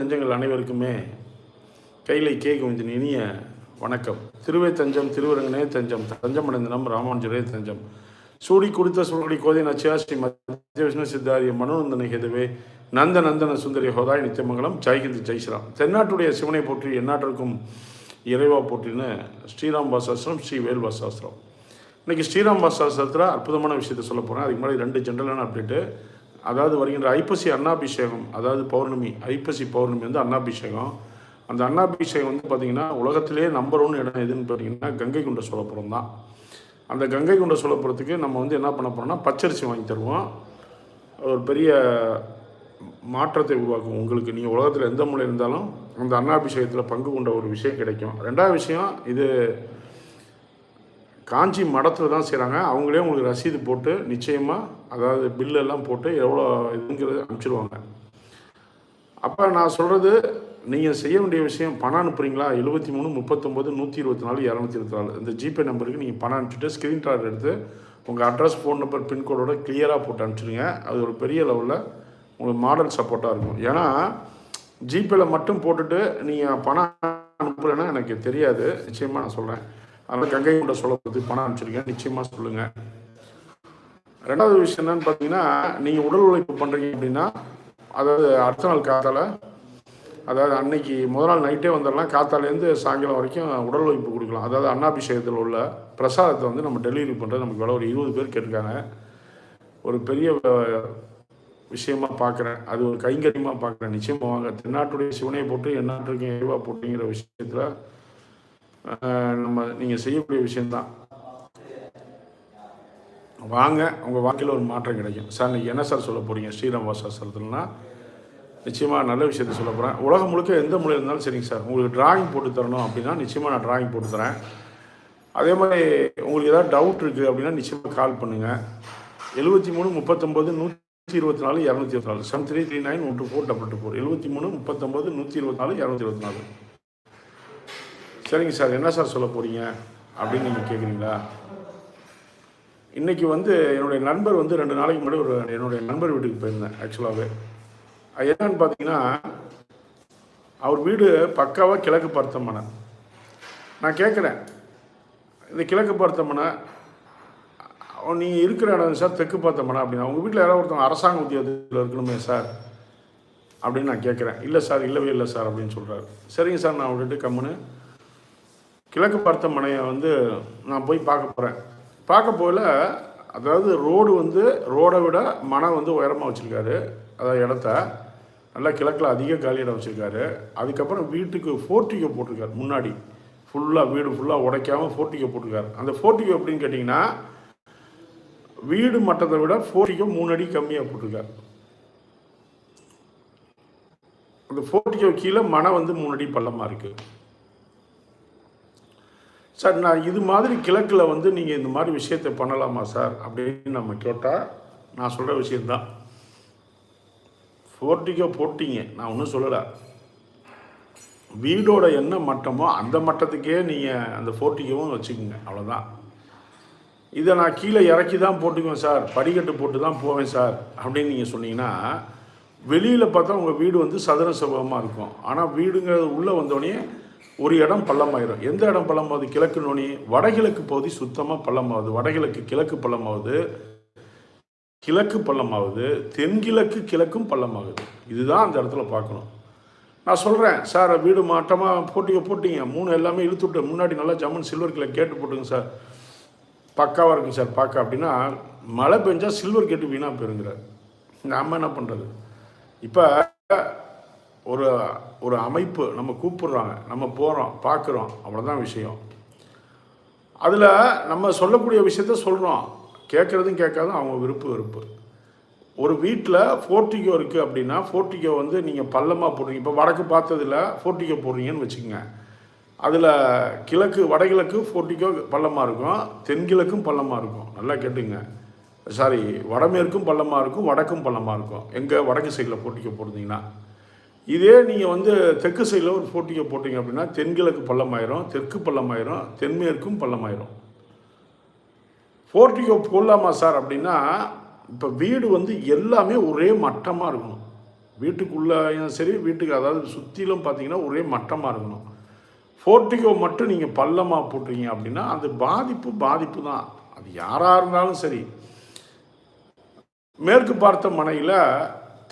நெஞ்சங்கள் அனைவருக்குமே கைலை கே கோவிந்தின் இனிய வணக்கம். திருவே தஞ்சம் திருவரங்கனே தஞ்சம் தஞ்சம் அடைந்தனம் ராமானுஜரே தஞ்சம். சூடி குடித்த சுருடி கோதை நச்சியா ஸ்ரீ மத்திய விஷ்ணு சித்தாரிய மனோநந்தன ஹேதுவே நந்த நந்தன சுந்தரி ஹோதாய் நித்தியமங்கலம். ஜெய்ஹிந்த் ஜெய்ஸ்ராம் தென்னாட்டுடைய சிவனை போற்றி எந்நாட்டிற்கும் இறைவா போற்றின்னு ஸ்ரீராம் பாசாஸ்திரம் ஸ்ரீ வேல் பாசாஸ்திரம் இன்னைக்கு ஸ்ரீராம் பாசாஸ்திரத்தில் அற்புதமான விஷயத்தை சொல்ல போகிறேன் அதுக்கு முன்னாடி ரெண்டு ஜென்ரலான அப்டேட்டு அதாவது வருகின்ற ஐப்பசி அன்னாபிஷேகம் அதாவது பௌர்ணமி ஐப்பசி பௌர்ணமி வந்து அன்னாபிஷேகம். அந்த அன்னாபிஷேகம் வந்து பார்த்திங்கன்னா உலகத்திலே நம்பர் ஒன் இடம் எதுன்னு பார்த்தீங்கன்னா கங்கை கொண்ட சோழபுரம் தான். அந்த கங்கை கொண்ட சோழபுரத்துக்கு நம்ம வந்து என்ன பண்ண போகிறோம்னா பச்சரிசி வாங்கி தருவோம். ஒரு பெரிய மாற்றத்தை உருவாக்கும் உங்களுக்கு. நீங்கள் உலகத்தில் எந்த மூலையில் இருந்தாலும் அந்த அன்னாபிஷேகத்தில் பங்கு கொண்ட ஒரு விஷயம் கிடைக்கும். ரெண்டாவது விஷயம் இது காஞ்சி மடத்தில் தான் செய்கிறாங்க அவங்களே உங்களுக்கு ரசீது போட்டு நிச்சயமாக அதாவது பில்லெல்லாம் போட்டு எவ்வளோ இதுங்கிறது அனுப்பிச்சிடுவாங்க அப்போ நான் சொல்கிறது நீங்கள் செய்ய வேண்டிய விஷயம் பணம் அனுப்புறீங்களா? எழுபத்தி மூணு முப்பத்தொம்போது நூற்றி இருபத்தி நாலு இரநூத்தி இருபத்தி நாலு. இந்த ஜிபே நம்பருக்கு நீங்கள் பணம் அனுப்பிச்சிட்டு ஸ்க்ரீன் ஷாட் எடுத்து உங்கள் அட்ரஸ் ஃபோன் நம்பர் பின்கோடோட கிளியராக போட்டு அனுப்பிச்சிடுங்க அது ஒரு பெரிய லெவலில் உங்களுக்கு மாடல் சப்போர்ட்டாக இருக்கும். ஏன்னா ஜிபேல மட்டும் போட்டுட்டு நீங்கள் பணம் அனுப்புறேன்னா எனக்கு தெரியாது. நிச்சயமாக நான் சொல்கிறேன் அதனால் கங்கை கொண்ட சொல்லுறது பணம் அனுப்பிச்சிருக்கேன். நிச்சயமாக சொல்லுங்கள் ரெண்டாவது விஷயம் என்னன்னு பார்த்தீங்கன்னா நீங்கள் உடல் உழைப்பு பண்ணுறீங்க அப்படின்னா அதாவது அடுத்த நாள் காத்தால அதாவது அன்னைக்கு முதல் நாள் நைட்டே வந்துடலாம் காத்தாலேருந்து சாயங்காலம் வரைக்கும் உடல் உழைப்பு கொடுக்கலாம். அதாவது அன்னாபிஷேகத்தில் உள்ள பிரசாதத்தை வந்து நம்ம டெலிவரி பண்ணுறது நமக்கு வேலை ஒரு இருபது பேர் கேட்டிருக்காங்க. ஒரு பெரிய விஷயமா பார்க்குறேன் அது ஒரு கைங்கரியமாக பார்க்குறேன் நிச்சயமாக வாங்க. தென்னாட்டுடைய சிவனையை போட்டு எந்நாட்டிற்கும் இறைவா போட்டுங்கிற விஷயத்தில் நம்ம நீங்கள் செய்யக்கூடிய விஷயம்தான். வாங்க உங்கள் வாழ்க்கையில் ஒரு மாற்றம் கிடைக்கும். சார் நீங்கள் என்ன சார் சொல்ல போகிறீங்க ஸ்ரீராம் வாசாஸ்திரத்துலனா நிச்சயமாக நல்ல விஷயத்தை சொல்ல போகிறேன் உலகம் முழுக்க எந்த மொழியில் இருந்தாலும் சரிங்க சார். உங்களுக்கு டிராயிங் போட்டு தரணும் அப்படின்னா நிச்சயமாக நான் டிராயிங் போட்டு தரேன். அதே மாதிரி உங்களுக்கு ஏதாவது டவுட் இருக்குது அப்படின்னா நிச்சயமாக கால் பண்ணுங்கள் எழுபத்தி மூணு முப்பத்தொம்போது நூற்றி இருபத்தி நாலு இரநூத்தி இருபத்தி நாலு. Seven three three nine one two four double two four எழுபத்தி மூணு முப்பத்தொம்போது நூற்றி இருபத்தி நாலு இரநூத்தி இருபத்தி நாலு. சரிங்க சார் என்ன சார் சொல்ல போகிறீங்க அப்படின்னு நீங்கள் கேட்குறீங்களா இன்றைக்கி வந்து என்னுடைய நண்பர் வந்து ரெண்டு நாளைக்கு முன்னாடி ஒரு என்னுடைய நண்பர் வீட்டுக்கு போயிருந்தேன் ஆக்சுவலாகவே அது என்னன்னு பார்த்தீங்கன்னா அவர் வீடு பக்காவாக கிழக்கு பார்த்தமனை நான் கேட்குறேன் இந்த கிழக்கு பார்த்தமனை நீங்கள் இருக்கிற இடம் சார் தெற்கு பார்த்தமனை அப்படின்னா உங்கள் வீட்டில் யாராவது ஒருத்தவங்க அரசாங்க உத்தியோகத்தில் இருக்கணுமே சார் அப்படின்னு நான் கேட்குறேன் இல்லை சார் இல்லவே இல்லை சார் அப்படின்னு சொல்கிறாரு சரிங்க சார் நான் விட்டுட்டு கம்முன்னு கிழக்கு பார்த்த மனையை வந்து நான் போய் பார்க்க போகிறேன் பார்க்க போகல அதாவது ரோடு வந்து ரோடை விட மனை வந்து உயரமாக வச்சுருக்காரு. அதாவது இடத்த நல்லா கிழக்கில் அதிக காலி இடம் வச்சுருக்காரு. அதுக்கப்புறம் வீட்டுக்கு ஃபோர்ட்டிகோ போட்டிருக்காரு முன்னாடி. ஃபுல்லாக வீடு ஃபுல்லாக உடைக்காமல் ஃபோர்ட்டிகோ போட்டிருக்காரு. அந்த ஃபோர்ட்டிகோ எப்படின்னு கேட்டிங்கன்னா வீடு மட்டத்தை விட ஃபோர்ட்டிகோ மூணு அடி கம்மியாக போட்டிருக்காரு. அந்த ஃபோர்ட்டிகோ கீழே மனை வந்து மூணு அடி பள்ளமாக இருக்குது சார் நான் இது மாதிரி கிழக்கில் வந்து நீங்கள் இந்த மாதிரி விஷயத்தை பண்ணலாமா சார்? அப்படின்னு நம்ம கேட்டால் நான் சொல்கிற விஷயந்தான் ஃபோர்ட்டிக்கோ போட்டிங்க. நான் ஒன்றும் சொல்லலை. வீடோட என்ன மட்டமோ அந்த மட்டத்துக்கே நீங்கள் அந்த ஃபோர்ட்டிக்கவும் வச்சுக்கோங்க. அவ்வளோதான் இதை நான் கீழே இறக்கி தான் போட்டுக்குவேன் சார். படிக்கட்டு போட்டு தான் போவேன் சார். அப்படின்னு நீங்கள் சொன்னீங்கன்னா வெளியில் பார்த்தா உங்கள் வீடு வந்து சதுர செவ்வகமாக இருக்கும். ஆனால் வீடுங்கிறது உள்ளே வந்தோடனே ஒரு இடம் பள்ளமாயிரும். எந்த இடம் பள்ளமாகுது? கிழக்கு நோனி வடகிழக்கு பகுதி சுத்தமாக பள்ளமாகுது. வடகிழக்கு கிழக்கு பள்ளமாகுது. கிழக்கு பள்ளமாகுது. தென்கிழக்கு கிழக்கும் பள்ளமாகுது. இதுதான் அந்த இடத்துல பார்க்கணும். நான் சொல்கிறேன் சார் வீடு மாட்டமாக போட்டிங்க போட்டிங்க. மூணு எல்லாமே இழுத்து விட்டு முன்னாடி நல்லா ஜம்மன் சில்வர் கிளை கேட்டு போட்டுங்க சார். பக்காவாக இருக்கும் சார் பார்க்க. அப்படின்னா மழை பெஞ்சால் சில்வர் கேட்டு வீணாக போயிருங்கிறார். நம்ம என்ன பண்ணுறது இப்போ ஒரு ஒரு அமைப்பு நம்ம கூப்பிடுறாங்க நம்ம போகிறோம் பார்க்குறோம் அவ்வளோதான் விஷயம். அதில் நம்ம சொல்லக்கூடிய விஷயத்த சொல்கிறோம் கேட்குறதும் கேட்காதும் அவங்க விருப்பு விருப்பு ஒரு வீட்டில் ஃபோர்ட்டிகோ இருக்குது அப்படின்னா ஃபோர்ட்டிகோ வந்து நீங்கள் பள்ளமாக போடுறீங்க. இப்போ வடக்கு பார்த்ததில் ஃபோர்ட்டிகோ போடுறீங்கன்னு வச்சுக்கோங்க. அதில் கிழக்கு வடகிழக்கு ஃபோர்டிகோ பள்ளமாக இருக்கும். தென்கிழக்கும் பள்ளமாக இருக்கும். நல்லா கேட்டுங்க. சாரி வடமேற்கும் பள்ளமாக இருக்கும் வடக்கும் பள்ளமாக இருக்கும். எங்கே வடக்கு சைடில் ஃபோர்டிகோ போடுறீங்கன்னா. இதே நீங்கள் வந்து தெற்கு சைடில் ஒரு போட்டிங்க போட்டிங்க அப்படின்னா தென்கிழக்கு பள்ளமாயிரும் தெற்கு பள்ளமாயிரும் தென்மேற்கும் பள்ளமாயிரும். போர்ட்டிகோ போடலாமா சார் அப்படின்னா இப்போ வீடு வந்து எல்லாமே ஒரே மட்டமாக இருக்கணும். வீட்டுக்குள்ளேயும் சரி வீட்டுக்கு அதாவது சுற்றிலும் பார்த்தீங்கன்னா ஒரே மட்டமாக இருக்கணும். ஃபோர்ட்டிகோ மட்டும் நீங்கள் பள்ளமாக போட்டுறீங்க அப்படின்னா அது பாதிப்பு பாதிப்பு தான். அது யாராக இருந்தாலும் சரி. மேற்கு பார்த்த மனையில்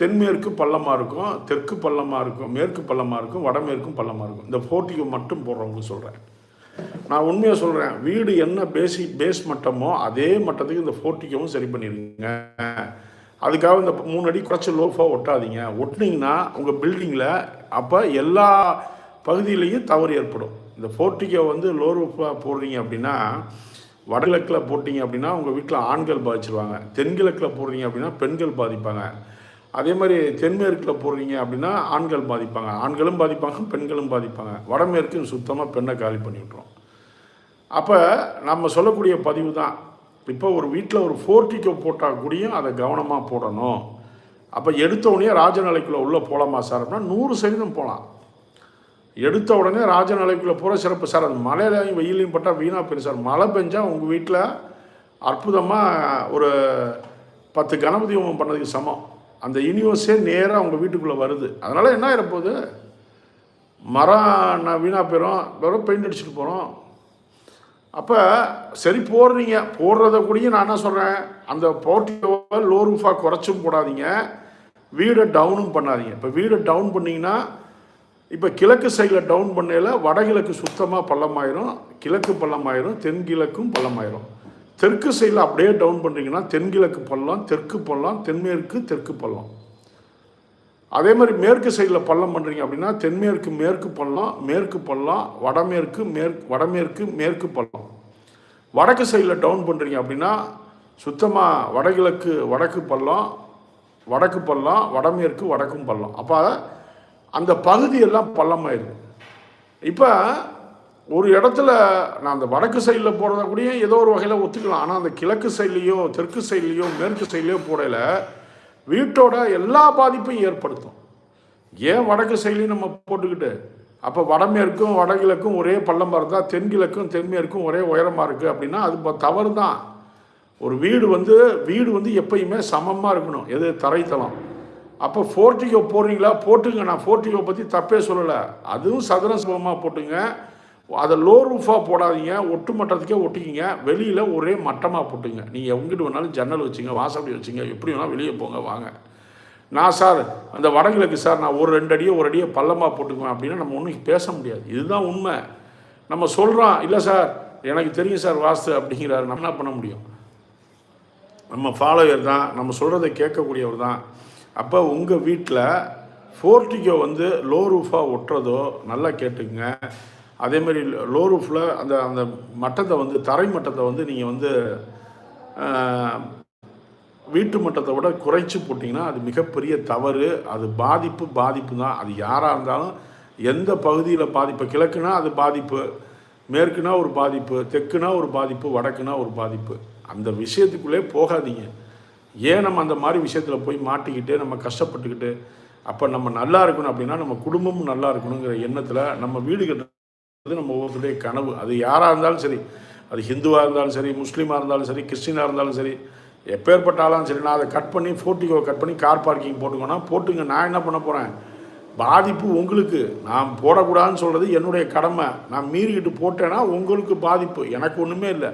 தென்மேற்கு பள்ளமாக இருக்கும் தெற்கு பள்ளமாக இருக்கும் மேற்கு பள்ளமாக இருக்கும் வடமேற்கும் பள்ளமாக இருக்கும். இந்த போட்டிக்கு மட்டும் போடுறவங்க சொல்கிறேன் நான் உண்மையாக சொல்கிறேன் வீடு என்ன பேசி பேஸ் மட்டமோ அதே மட்டத்துக்கு இந்த ஃபோர்ட்டிக்கவும் சரி பண்ணிடுங்க. அதுக்காக இந்த மூணு அடி குறைச்சி லோஃபாக ஒட்டாதீங்க. ஒட்டினீங்கன்னா உங்கள் பில்டிங்கில் அப்போ எல்லா பகுதியிலையும் தவறு ஏற்படும். இந்த போர்ட்டிக்கோ வந்து லோ ரூஃபாக போடுறீங்க அப்படின்னா வடகிழக்கில் போட்டிங்க அப்படின்னா உங்கள் வீட்டில் ஆண்கள் பாதிச்சிருவாங்க. தென்கிழக்கில் போடுறீங்க அப்படின்னா பெண்கள் பாதிப்பாங்க. அதே மாதிரி தென்மேற்கில் போடுறீங்க அப்படின்னா ஆண்கள் பாதிப்பாங்க. ஆண்களும் பாதிப்பாங்க பெண்களும் பாதிப்பாங்க. வடமேற்கு சுத்தமாக பெண்ணை காலி பண்ணி அப்போ நம்ம சொல்லக்கூடிய பதிவு தான். இப்போ ஒரு வீட்டில் ஒரு ஃபோர்டிக்கோ போட்டால் கூடயும் அதை கவனமாக போடணும். அப்போ எடுத்த உடனே ராஜநிலைக்குள்ளே உள்ளே போகலாமா சார் அப்படின்னா நூறு சதவீதம் போகலாம் எடுத்த உடனே ராஜநிலைக்குள்ளே போகிற சிறப்பு சார். அது மழையிலையும் வெயிலையும் பட்டால் வீணாக போயிடும் சார். மழை பெஞ்சால் உங்கள் வீட்டில் அற்புதமாக ஒரு பத்து கணபதி ஹோமம் பண்ணதுக்கு சமம். அந்த யூனிவர்ஸே நேராக அவங்க வீட்டுக்குள்ளே வருது. அதனால் என்ன ஆகிடப்போகுது மரம் நான் வீணாக போயிடும் வெறும் பெயிண்ட் அடிச்சுட்டு போகிறோம் அப்போ சரி போடுறீங்க. போடுறத கூடயும் நான் என்ன சொல்கிறேன் அந்த போர்ட்டியோவை லோ ரூஃபாக குறைச்சும் போடாதீங்க. வீடை டவுனும் பண்ணாதீங்க. இப்போ வீடை டவுன் பண்ணிங்கன்னா இப்போ கிழக்கு சைடில் டவுன் பண்ணையில் வடகிழக்கு சுத்தமாக பள்ளமாயிரும். கிழக்கு பள்ளமாயிரும். தென்கிழக்கும் பள்ளமாயிரும். தெற்கு சைடில் அப்படியே டவுன் பண்ணுறீங்கன்னா தென்கிழக்கு பள்ளம் தெற்கு பள்ளம் தென்மேற்கு தெற்கு பள்ளம். அதே மாதிரி மேற்கு சைடில் பள்ளம் பண்ணுறீங்க அப்படின்னா தென்மேற்கு மேற்கு பள்ளம் மேற்கு பள்ளம் வடமேற்கு மேற்கு வடமேற்கு மேற்கு பள்ளம். வடக்கு சைடில் டவுன் பண்ணுறீங்க அப்படின்னா சுத்தமாக வடகிழக்கு வடக்கு பள்ளம் வடக்கு பள்ளம் வடமேற்கு வடக்கும் பள்ளம். அப்போ அந்த பகுதியெல்லாம் பள்ளமாயிருது இப்போ ஒரு இடத்துல நான் அந்த வடக்கு சைடில் போகிறத கூடயே ஏதோ ஒரு வகையில் ஒத்துக்கலாம். ஆனால் அந்த கிழக்கு சைட்லேயோ தெற்கு சைட்லேயோ மேற்கு சைட்லேயோ போடையில் வீட்டோட எல்லா பாதிப்பையும் ஏற்படுத்தும். ஏன் வடக்கு சைட்லையும் நம்ம போட்டுக்கிட்டு? அப்போ வடமேற்கும் வடகிழக்கும் ஒரே பள்ளமாக இருந்தால் தென்கிழக்கும் தென்மேற்கும் ஒரே உயரமாக இருக்குது அப்படின்னா அது இப்போ தவறு தான். ஒரு வீடு வந்து வீடு வந்து எப்பயுமே சமமாக இருக்கணும். எது? தரைத்தளம். அப்போ ஃபோர்ட்டிகோ போடுறீங்களா போட்டுங்க. நான் ஃபோர்ட்டிகோ பற்றி தப்பே சொல்லலை. அதுவும் சதுர சமமாக போட்டுங்க. அதை லோ ரூஃபாக போடாதீங்க ஒட்டு மட்டத்துக்கே ஒட்டிக்கிங்க. வெளியில் ஒரே மட்டமாக போட்டுங்க. நீங்கள் எங்கிட்டு வேணாலும் ஜன்னல் வச்சுங்க வாசப்படி வச்சுங்க எப்படி வேணாலும் வெளியே போங்க வாங்க. நான் சார் அந்த வடகிழக்கு சார் நான் ஒரு ரெண்டு அடியோ ஒரு அடியோ பள்ளமாக போட்டுக்குவேன் அப்படின்னா நம்ம ஒன்றும் பேச முடியாது. இதுதான் உண்மை. நம்ம சொல்கிறோம் இல்லை சார் எனக்கு தெரியும் சார் வாஸ்து அப்படிங்கிறாரு. நம்ம என்ன பண்ண முடியும்? நம்ம ஃபாலோயர் தான் நம்ம சொல்கிறத கேட்கக்கூடியவர் தான். அப்போ உங்கள் வீட்டில் ஃபோர்டிகோ வந்து லோ ரூஃபாக ஒட்டுறதோ நல்லா கேட்டுக்குங்க. அதேமாதிரி லோ ரூஃபில் அந்த அந்த மட்டத்தை வந்து தரை மட்டத்தை வந்து நீங்கள் வந்து வீட்டு மட்டத்தை விட குறைச்சி போட்டிங்கன்னா அது மிகப்பெரிய தவறு. அது பாதிப்பு பாதிப்பு தான். அது யாராக இருந்தாலும் எந்த பகுதியில் பாதிப்பு? கிழக்குனா அது பாதிப்பு மேற்குனா ஒரு பாதிப்பு தெற்குனா ஒரு பாதிப்பு வடக்குனா ஒரு பாதிப்பு. அந்த விஷயத்துக்குள்ளே போகாதீங்க. ஏன் நம்ம அந்த மாதிரி விஷயத்தில் போய் மாட்டிக்கிட்டு நம்ம கஷ்டப்பட்டுக்கிட்டு அப்போ நம்ம நல்லா இருக்கணும் அப்படின்னா நம்ம குடும்பமும் நல்லா இருக்கணுங்கிற எண்ணத்தில் நம்ம வீடு கட்டுறது நம்ம ஒவ்வொருத்தருடைய கனவு. அது யாராக இருந்தாலும் சரி அது ஹிந்துவாக இருந்தாலும் சரி முஸ்லீமாக இருந்தாலும் சரி கிறிஸ்டினாக இருந்தாலும் சரி எப்பேற்பட்ட ஆளாலும் சரி நான் அதை கட் பண்ணி ஃபோர்ட்டிகோ கட் பண்ணி கார் பார்க்கிங் போட்டுக்கோனா போட்டுங்க நான் என்ன பண்ண போகிறேன் பாதிப்பு உங்களுக்கு. நான் போடக்கூடாதுன்னு சொல்கிறது என்னுடைய கடமை. நான் மீறிக்கிட்டு போட்டேன்னா உங்களுக்கு பாதிப்பு. எனக்கு ஒன்றுமே இல்லை.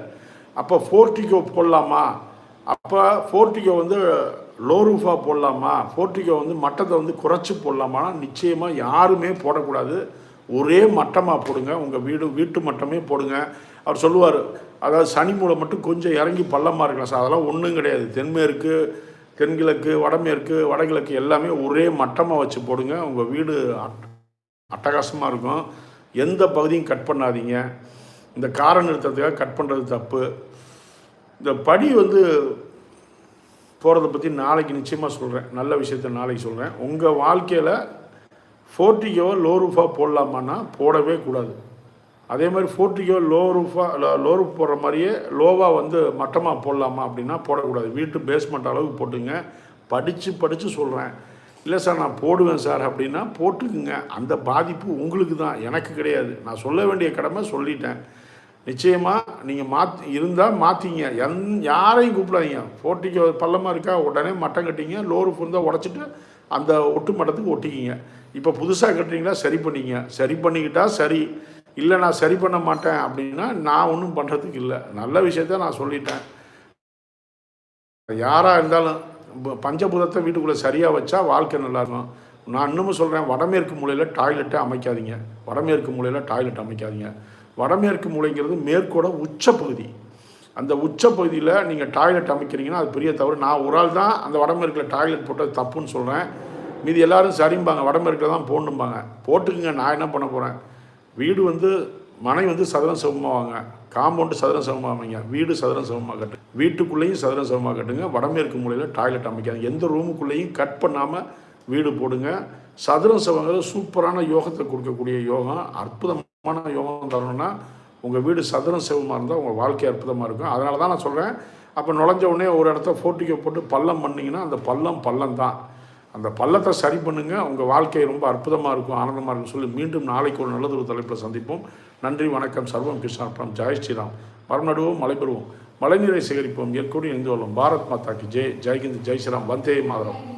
அப்போ ஃபோர்ட்டிகோ போடலாமா? அப்போ ஃபோர்ட்டிகோ வந்து லோ ரூஃபாக போடலாமா? ஃபோர்ட்டிகோ வந்து மட்டத்தை வந்து குறைச்சி போடலாமான்னா நிச்சயமாக யாருமே போடக்கூடாது. ஒரே மட்டமாக போடுங்க. உங்கள் வீடு வீட்டு மட்டமே போடுங்க. அவர் சொல்லுவார் அதாவது சனி மூலை மட்டும் கொஞ்சம் இறங்கி பள்ளமாக இருக்கலாம் சார். அதெல்லாம் ஒன்றும் கிடையாது. தென்மேற்கு தென்கிழக்கு வடமேற்கு வடகிழக்கு எல்லாமே ஒரே மட்டமாக வச்சு போடுங்க. உங்கள் வீடு அட் அட்டகாசமாக இருக்கும். எந்த பகுதியும் கட் பண்ணாதீங்க. இந்த காரை நிறுத்தத்துக்காக கட் பண்ணுறது தப்பு. இந்த படி வந்து போகிறத பற்றி நாளைக்கு நிச்சயமாக சொல்கிறேன் நல்ல விஷயத்த நாளைக்கு சொல்கிறேன் உங்கள் வாழ்க்கையில் ஃபோர்ட்டிக்கோ லோ ரூஃபாக போடலாமான்னா போடவே கூடாது. அதே மாதிரி ஃபோர்ட்டிக்கோ லோ ரூஃபாக லோ ரூஃப் போடுற மாதிரியே லோவாக வந்து மட்டமாக போடலாமா அப்படின்னா போடக்கூடாது. வீட்டு பேஸ்மெண்ட் அளவுக்கு போட்டுங்க. படித்து படித்து சொல்கிறேன் இல்லை சார் நான் போடுவேன் சார் அப்படின்னா போட்டுக்குங்க. அந்த பாதிப்பு உங்களுக்கு தான். எனக்கு கிடையாது. நான் சொல்ல வேண்டிய கடமை சொல்லிட்டேன். நிச்சயமாக நீங்கள் மாத் இருந்தால் மாற்றிங்க எந் யாரையும் கூப்பிடாதீங்க. ஃபோர்ட்டிக்கு பள்ளமாக இருக்கா? உடனே மட்டம் கட்டிங்க. லோ ரூஃப் இருந்தால் உடச்சிட்டு அந்த ஒட்டு மட்டத்துக்கு ஒட்டிக்கிங்க. இப்போ புதுசாக கட்டுறீங்களா சரி பண்ணிங்க. சரி பண்ணிக்கிட்டால் சரி. இல்லை நான் சரி பண்ண மாட்டேன் அப்படின்னா நான் ஒன்றும் பண்ணுறதுக்கு இல்லை. நல்ல விஷயத்த நான் சொல்லிட்டேன். யாராக இருந்தாலும் பஞ்சபூதத்தை வீட்டுக்குள்ளே சரியாக வச்சா வாழ்க்கை நல்லாயிருக்கும் நான் இன்னமும் சொல்கிறேன் வடமேற்கு மூலையில் டாய்லெட்டை அமைக்காதீங்க. வடமேற்கு மூலையில் டாய்லெட் அமைக்காதீங்க. வடமேற்கு மூலைங்கிறது மேற்கோட உச்ச பகுதி. அந்த உச்ச பகுதியில் நீங்கள் டாய்லெட் அமைக்கிறீங்கன்னா அது பெரிய தவறு. நான் ஒரு ஆள் தான் அந்த வடமேற்கில் டாய்லெட் போட்டது தப்புன்னு சொல்கிறேன் மீதி எல்லாரும் சரிம்பாங்க வடமேற்கில் தான் போடணும்பாங்க போட்டுக்குங்க நான் என்ன பண்ண போகிறேன் வீடு வந்து மனை வந்து சதுரம் சமமாவாங்க. காம்பவுண்டு சதுரம் சமமாவீங்க. வீடு சதுரம் சமமாக கட்டு வீட்டுக்குள்ளேயும் சதுரம் சமமாக கட்டுங்க. வடமேற்கு மூலையில் டாய்லெட் அமைக்காது எந்த ரூமுக்குள்ளேயும் கட் பண்ணாமல் வீடு போடுங்க. சதுரம் சமங்கிறது சூப்பரான யோகத்தை கொடுக்கக்கூடிய யோகம். அற்புதமான யோகம் தரணும்னா உங்கள் வீடு சதுரம் சிவமாக இருந்தால் உங்கள் வாழ்க்கை அற்புதமாக இருக்கும். அதனால தான் நான் சொல்கிறேன் அப்போ நுழைஞ்ச உடனே ஒரு இடத்த ஃபோட்டிக்கோ போட்டு பள்ளம் பண்ணிங்கன்னா அந்த பள்ளம் பள்ளம் தான் அந்த பள்ளத்தை சரி பண்ணுங்க. உங்கள் வாழ்க்கை ரொம்ப அற்புதமாக இருக்கும் ஆனந்தமாக இருக்கும் சொல்லி மீண்டும் நாளைக்கு ஒரு நல்லது ஒரு தலைப்பில் சந்திப்போம். நன்றி வணக்கம். சர்வம் கிருஷ்ணார்ப்பணம் ஜெய் ஸ்ரீராம். மரம் நடுவோம் மழை பெறுவோம். மழைநீரை சேகரிப்போம். எற்கூடி இணைந்து கொள்ளும் பாரத் மாதாக்கு ஜெய். ஜெய்ஹிந்த் ஜெய் ஸ்ரீராம். வந்தே மாதரம்.